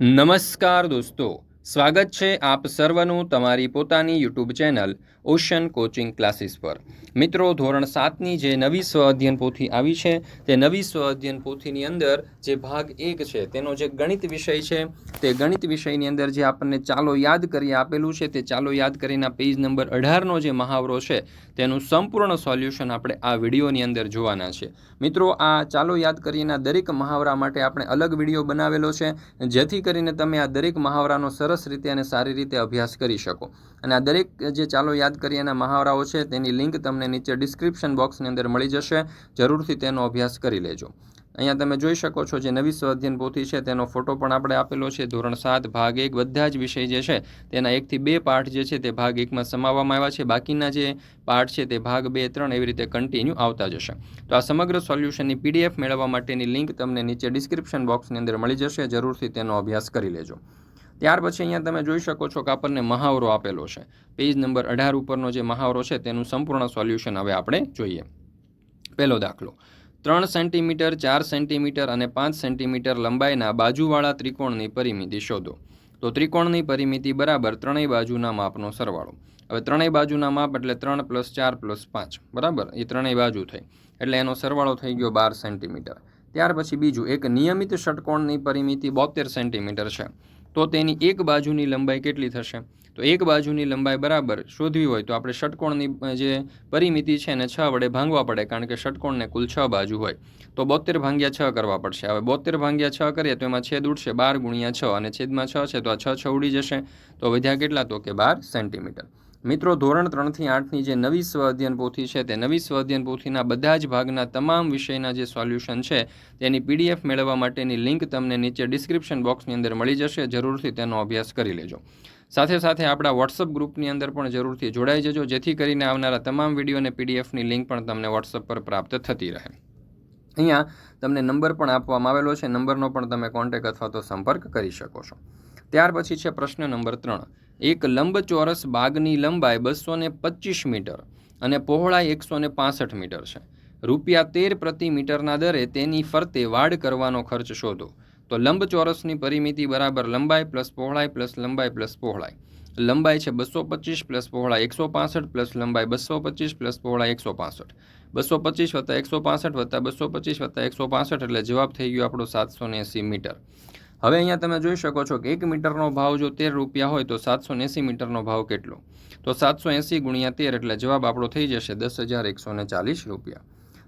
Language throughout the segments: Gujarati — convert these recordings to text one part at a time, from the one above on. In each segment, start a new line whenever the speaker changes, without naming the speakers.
નમસ્કાર દોસ્તો. સ્વાગત છે આપ સર્વનું તમારી પોતાની YouTube channel Ocean Coaching Classes પર. મિત્રો, ધોરણ સાતની જે નવી સ્વ અધ્યયન પોથી આવી છે, તે નવી સ્વ અધ્યયન પોથીની અંદર જે ભાગ એક છે, તેનો જે ગણિત વિષય છે, તે ગણિત વિષયની અંદર જે આપણને ચાલો યાદ કરી આપેલું છે, તે ચાલો યાદ કરીના પેજ નંબર અઢારનો જે મહાવરો છે, તેનું સંપૂર્ણ સોલ્યુશન આપણે આ વિડીયોની અંદર જોવાના છે. મિત્રો, આ ચાલો યાદ કરીના દરેક મહાવરા માટે આપણે અલગ વીડિયો બનાવેલો છે, જેથી કરીને તમે આ દરેક મહાવરાનો સરસ રીતે અને સારી રીતે અભ્યાસ કરી શકો. અને આ દરેક જે ચાલો યાદ કરીએ એના મહાવરાઓ છે, તેની લિંક તમને નીચે ડિસ્ક્રિપ્શન બોક્સની અંદર મળી જશે. જરૂરથી તેનો અભ્યાસ કરી લેજો. અહીંયા તમે જોઈ શકો છો જે નવી સ્વાધ્યન પોથી છે, તેનો ફોટો પણ આપણે આપેલો છે. ધોરણ સાત, ભાગ એક, બધા જ વિષય જે છે, તેના એકથી બે પાઠ જે છે, તે ભાગ એકમાં સમાવવામાં આવ્યા છે. બાકીના જે પાઠ છે, તે ભાગ બે, ત્રણ એવી રીતે કન્ટિન્યુ આવતા જશે. તો આ સમગ્ર સોલ્યુશનની પીડીએફ મેળવવા માટેની લિંક તમને નીચે ડિસ્ક્રિપ્શન બોક્સની અંદર મળી જશે. જરૂરથી તેનો અભ્યાસ કરી લેજો. ત્યાર પછી અહીંયા તમે જોઈ શકો છો કે આપણને મહાવરો આપેલો છે. પેજ નંબર અઢાર ઉપરનો જે મહાવરો છે તેનું સંપૂર્ણ સોલ્યુશન હવે આપણે જોઈએ. પહેલો દાખલો. ત્રણ સેન્ટીમીટર, ચાર સેન્ટીમીટર અને પાંચ સેન્ટીમીટર લંબાઈના બાજુવાળા ત્રિકોણની પરિમિતિ શોધો. તો ત્રિકોણની પરિમિતિ બરાબર ત્રણેય બાજુના માપનો સરવાળો. હવે ત્રણેય બાજુના માપ એટલે ત્રણ પ્લસ ચાર પ્લસ પાંચ. બરાબર? એ ત્રણેય બાજુ થઈ. એટલે એનો સરવાળો થઈ ગયો બાર સેન્ટીમીટર. ત્યાર પછી બીજું, એક નિયમિત ષટકોણની પરિમિતિ બોતેર સેન્ટીમીટર છે. તો તેની એક બાજુની લંબાઈ કેટલી થશે? તો એક બાજુની લંબાઈ બરાબર શોધવી હોય તો આપણે ષટકોણની જે પરિમિતિ છે એને છ વડે ભાંગવા પડે કારણ કે ષટકોણને કુલ છ બાજુ હોય. તો બોતેર ભાંગ્યા છ કરવા પડશે. હવે બોતેર ભાંગ્યા છ કરીએ તો એમાં છેદ ઉડશે બાર ગુણ્યા છ અને છેદમાં છ છે તો આ છ છ ઉડી જશે. તો વધ્યા કેટલા તો કે બાર સેન્ટીમીટર. મિત્રો, ધોરણ ત્રણથી આઠની જે નવી સ્વ અધ્યયન પોથી છે, તે નવી સ્વ અધ્યયન પોથીના બધા જ ભાગના તમામ વિષયના જે સોલ્યુશન છે, તેની પીડીએફ મેળવવા માટેની લિંક તમને નીચે ડિસ્ક્રિપ્શન બોક્સની અંદર મળી જશે. જરૂરથી તેનો અભ્યાસ કરી લેજો. સાથે સાથે આપણા વોટ્સઅપ ગ્રુપની અંદર પણ જરૂરથી જોડાઈ જજો, જેથી કરીને આવનારા તમામ વીડિયો અને પીડીએફની લિંક પણ તમને વોટ્સઅપ પર પ્રાપ્ત થતી રહે. અહીંયા તમને નંબર પણ આપવામાં આવેલો છે. નંબરનો પણ તમે કોન્ટેક અથવા તો સંપર્ક કરી શકો છો. ત્યાર પછી છે પ્રશ્ન નંબર ત્રણ. એક લંબચોરસ બાગની લંબાઈ બસો ને પચીસ મીટર અને પહોળાઈ એકસો ને પાસઠ મીટર છે. રૂપિયા તેર પ્રતિ મીટરના દરે તેની ફરતે વાડ કરવાનો ખર્ચ શોધો. તો લંબચોરસની પરિમિતિ બરાબર લંબાઈ પ્લસ પહોળાઈ પ્લસ લંબાઈ પ્લસ પહોળાઈ. લંબાઈ છે બસો પચીસ પ્લસ પહોળાઈ એકસો પાસઠ પ્લસ લંબાઈ બસો પચીસ પ્લસ પહોળાઈ એકસો પાસઠ. બસો પચીસ વત્તા એકસો પાસઠ વત્તા બસો પચીસ વત્તા એકસો પાસઠ એટલે જવાબ થઈ ગયો આપણો સાતસો એંસી મીટર. હવે અહીંયા તમે જોઈ શકો છો કે એક મીટરનો ભાવ જો તેર રૂપિયા હોય તો સાતસો એંસી મીટરનો ભાવ કેટલો? તો સાતસો એંસી ગુણ્યા તેર એટલે જવાબ આપણો થઈ જશે દસ હજાર એકસો ચાલીસ રૂપિયા.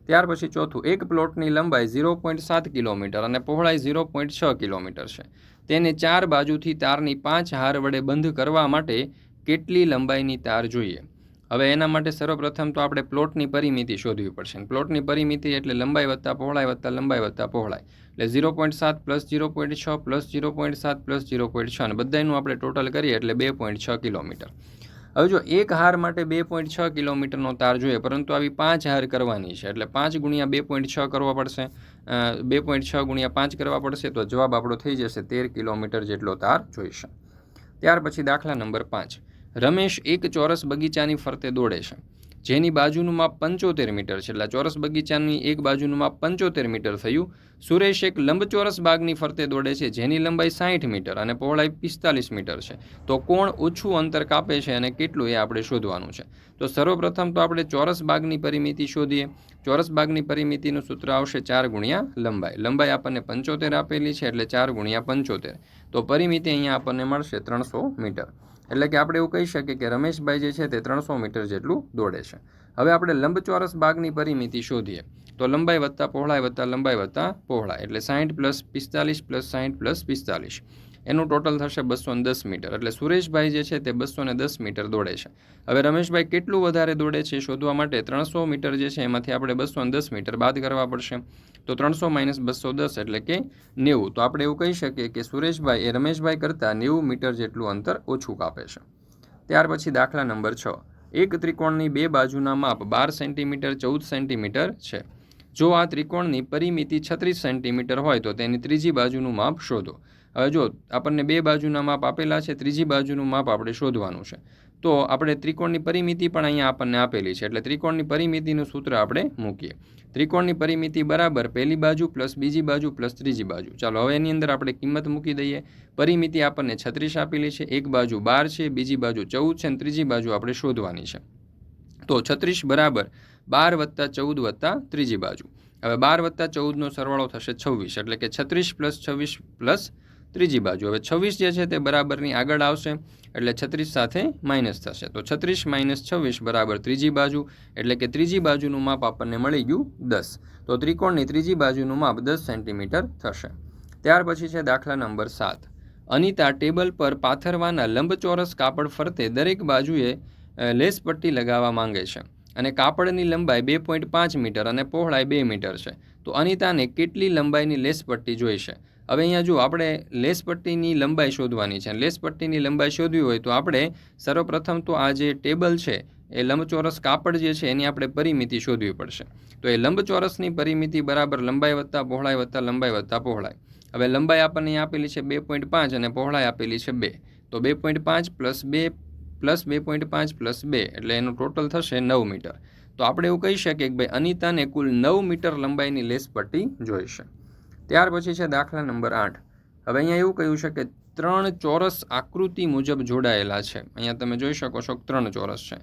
ત્યાર પછી ચોથું, એક પ્લોટની લંબાઈ ઝીરો પોઈન્ટ સાત કિલોમીટર અને પહોળાઈ ઝીરો પોઈન્ટ છ કિલોમીટર છે. તેને ચાર બાજુથી તારની પાંચ હાર વડે બંધ કરવા માટે કેટલી લંબાઈની તાર જોઈએ? હવે એના માટે સર્વપ્રથમ તો આપણે પ્લોટની પરિમિતિ શોધવી પડશે. પ્લોટની પરિમિતિ એટલે લંબાઈ વત્તા પહોળાઈ વત્તા લંબાઈ વત્તા પહોળાઈ. એટલે ઝીરો પોઈન્ટ સાત પ્લસ ઝીરો પોઈન્ટ છ પ્લસ ઝીરો પોઈન્ટ સાત પ્લસ ઝીરો પોઈન્ટ છ. અને બધાનું આપણે ટોટલ કરીએ એટલે બે પોઈન્ટ છ કિલોમીટર. હવે જો એક હાર માટે બે પોઈન્ટ છ કિલોમીટરનો તાર જોઈએ, પરંતુ આવી પાંચ હાર કરવાની છે, એટલે પાંચ ગુણ્યા બે પોઈન્ટ છ કરવા પડશે. બે પોઈન્ટ છ ગુણ્યા પાંચ કરવા પડશે તો જવાબ આપણો થઈ જશે તેર કિલોમીટર જેટલો તાર જોઈશે. ત્યાર પછી દાખલા નંબર પાંચ. રમેશ એક ચોરસ બગીચાની ફરતે દોડે છે. જેની બાજુનું માપ પંચોતેર મીટર છે. એટલે ચોરસ બગીચાની એક બાજુનું માપ પંચોતેર મીટર થયું. સુરેશ એક લંબચોરસ બાગની ફરતે દોડે છે. જેની લંબાઈ સાઠ મીટર અને પહોળાઈ પિસ્તાલીસ મીટર છે. તો કોણ ઓછું અંતર કાપે છે અને કેટલું એ આપણે શોધવાનું છે. તો સર્વપ્રથમ તો આપણે ચોરસ બાગની પરિમિતિ શોધીએ. ચોરસ બાગની પરિમિતિનું સૂત્ર આવશે ચાર ગુણ્યા લંબાઈ. લંબાઈ આપણને પંચોતેર આપેલી છે એટલે ચાર ગુણ્યા પંચોતેર. તો પરિમિતિ અહીંયા આપણને મળશે ત્રણસો મીટર. એટલે કે આપણે એવું કહી શકીએ કે રમેશભાઈ જે છે તે ત્રણસો મીટર જેટલું દોડે છે. હવે આપણે લંબચોરસ બાગની પરિમિતિ શોધીએ. તો લંબાઈ વત્તા પહોળાઈ વત્તા લંબાઈ વત્તા પહોળાઈ એટલે સાહીઠ પ્લસ પિસ્તાલીસ પ્લસ સાહીઠ પ્લસ પિસ્તાલીસ. એનું ટોટલ થશે બસો દસ મીટર. એટલે સુરેશભાઈ જે છે તે બસો દસ મીટર દોડે છે. હવે રમેશભાઈ કેટલું વધારે દોડે છે શોધવા માટે ત્રણસો મીટર જે છે એમાંથી આપણે બસો દસ મીટર બાદ કરવા પડશે. તો ત્રણસો માઇનસ બસો દસ એટલે કે નેવું. તો આપણે એવું કહી શકીએ કે સુરેશભાઈ એ રમેશભાઈ કરતાં નેવું મીટર જેટલું અંતર ઓછું કાપે છે. ત્યાર પછી દાખલા નંબર છ. એક ત્રિકોણની બે બાજુના માપ બાર સેન્ટીમીટર, ચૌદ સેન્ટીમીટર છે. જો આ ત્રિકોણની પરિમિતિ છત્રીસ સેન્ટીમીટર હોય તો તેની ત્રીજી બાજુનું માપ શોધો. હવે જો આપણને બે બાજુના માપ આપેલા છે, ત્રીજી બાજુનું માપ આપણે શોધવાનું છે. તો આપણે ત્રિકોણની પરિમિતિ પણ અહીંયા આપણને આપેલી છે, એટલે ત્રિકોણની પરિમિતિનું સૂત્ર આપણે મૂકીએ. ત્રિકોણની પરિમિતિ બરાબર પહેલી બાજુ પ્લસ બીજી બાજુ પ્લસ ત્રીજી બાજુ. ચાલો, હવે એની અંદર આપણે કિંમત મૂકી દઈએ. પરિમિતિ આપણને છત્રીસ આપેલી છે, એક બાજુ બાર છે, બીજી બાજુ ચૌદ છે અને ત્રીજી બાજુ આપણે શોધવાની છે. તો છત્રીસ બરાબર બાર વત્તા ચૌદ વત્તા ત્રીજી બાજુ. હવે બાર વત્તા ચૌદનો સરવાળો થશે છવ્વીસ, એટલે કે છત્રીસ પ્લસ છવ્વીસ પ્લસ ત્રીજી બાજુ. હવે છવ્વીસ જે છે તે બરાબરની આગળ આવશે, એટલે છત્રીસ સાથે માઇનસ થશે. તો છત્રીસ માઇનસ છવ્વીસ બરાબર ત્રીજી બાજુ, એટલે કે ત્રીજી બાજુનું માપ આપણને મળી ગયું દસ. તો ત્રિકોણની ત્રીજી બાજુનું માપ દસ સેન્ટીમીટર થશે. ત્યાર પછી છે દાખલા નંબર સાત. અનિતા ટેબલ પર પાથરવાના લંબચોરસ કાપડ ફરતે દરેક બાજુએ લેસ પટ્ટી લગાવવા માંગે છે. અને કાપડની લંબાઈ બે પોઈન્ટ પાંચ મીટર અને પહોળાઈ બે મીટર છે. તો અનિતાને કેટલી લંબાઈની લેસ પટ્ટી જોઈશે હવે અહીંયા જો આપણે લેસ પટ્ટીની લંબાઈ શોધવાની છે લેસ પટ્ટીની લંબાઈ શોધવી હોય તો આપણે સર્વપ્રથમ તો આ જે ટેબલ છે, એ લંબચોરસ કાપડ જે છે, એની આપણે પરિમિતિ શોધવી પડશે. તો એ લંબચોરસની પરિમિતિ બરાબર લંબાઈ વત્તા પહોળાઈ વત્તા લંબાઈ વત્તા પહોળાઈ. હવે લંબાઈ આપણને આપેલી છે બે પોઈન્ટ પાંચ અને પહોળાઈ આપેલી છે બે. તો બે પોઈન્ટ પાંચ પ્લસ બે પ્લસ બે પોઈન્ટ પાંચ પ્લસ બે, એટલે એનું ટોટલ થશે નવ મીટર. તો આપણે એવું કહી શકીએ કે ભાઈ અનિતાને કુલ નવ મીટર લંબાઈની લેસ પટ્ટી જોઈશે ત્યાર પછી છે દાખલા નંબર આઠ. હવે અહીંયા એવું કહ્યું છે કે ત્રણ ચોરસ આકૃતિ મુજબ જોડાયેલા છે. અહીંયા તમે જોઈ શકો છો ત્રણ ચોરસ છે.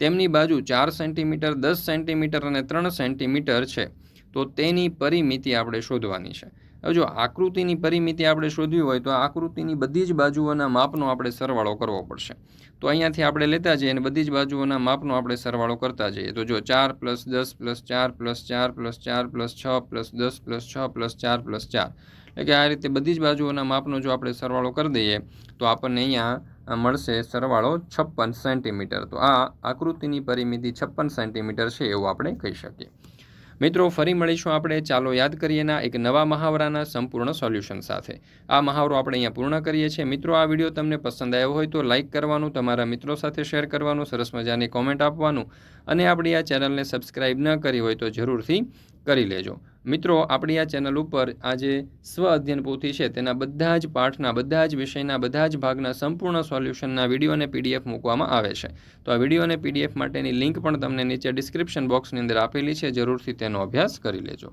તેમની બાજુ ચાર સેન્ટીમીટર, દસ સેન્ટીમીટર અને ત્રણ સેન્ટીમીટર છે. તો તેની પરિમિતિ આપણે શોધવાની છે. હવે જો આકૃતિની પરિમિતિ આપણે શોધવી હોય તો આકૃતિની બધી જ બાજુઓના માપનો આપણે સરવાળો કરવો પડશે. તો અહીંયાથી આપણે લેતા જઈએ અને બધી જ બાજુઓના માપનો આપણે સરવાળો કરતા જઈએ. તો જો ચાર પ્લસ દસ પ્લસ ચાર પ્લસ ચાર પ્લસ ચાર પ્લસ છ પ્લસ દસ પ્લસ છ પ્લસ ચાર પ્લસ ચાર. એટલે કે આ રીતે બધી જ બાજુઓના માપનો જો આપણે સરવાળો કરી દઈએ, તો આપણને અહીંયા મળશે સરવાળો છપ્પન સેન્ટીમીટર. તો આ આકૃતિની પરિમિતિ છપ્પન સેન્ટીમીટર છે એવું આપણે કહી શકીએ. મિત્રો, ફરી મળીશું આપણે. ચાલો યાદ કરીએના એક નવા મહાવરાના સંપૂર્ણ સોલ્યુશન સાથે. આ મહાવરો આપણે અહીંયા પૂર્ણ કરીએ છીએ. મિત્રો, આ વીડિયો તમને પસંદ આવ્યો હોય તો લાઇક કરવાનું, તમારા મિત્રો સાથે શેર કરવાનું, સરસ મજાની કોમેન્ટ આપવાનું અને આપણી આ ચેનલને સબસ્ક્રાઇબ ન કરી હોય તો જરૂરથી કરી લેજો. મિત્રો, આપણી આ ચેનલ ઉપર આ જે સ્વ અધ્યયન પોથી છે, તેના બધા જ પાઠના, બધા જ વિષયના, બધા જ ભાગના સંપૂર્ણ સોલ્યુશનના વીડિયો અને પીડીએફ મૂકવામાં આવે છે. તો આ વીડિયો અને પીડીએફ માટેની લિંક પણ તમને નીચે ડિસ્ક્રિપ્શન બોક્સની અંદર આપેલી છે, જરૂરથી તેનો અભ્યાસ કરી લેજો.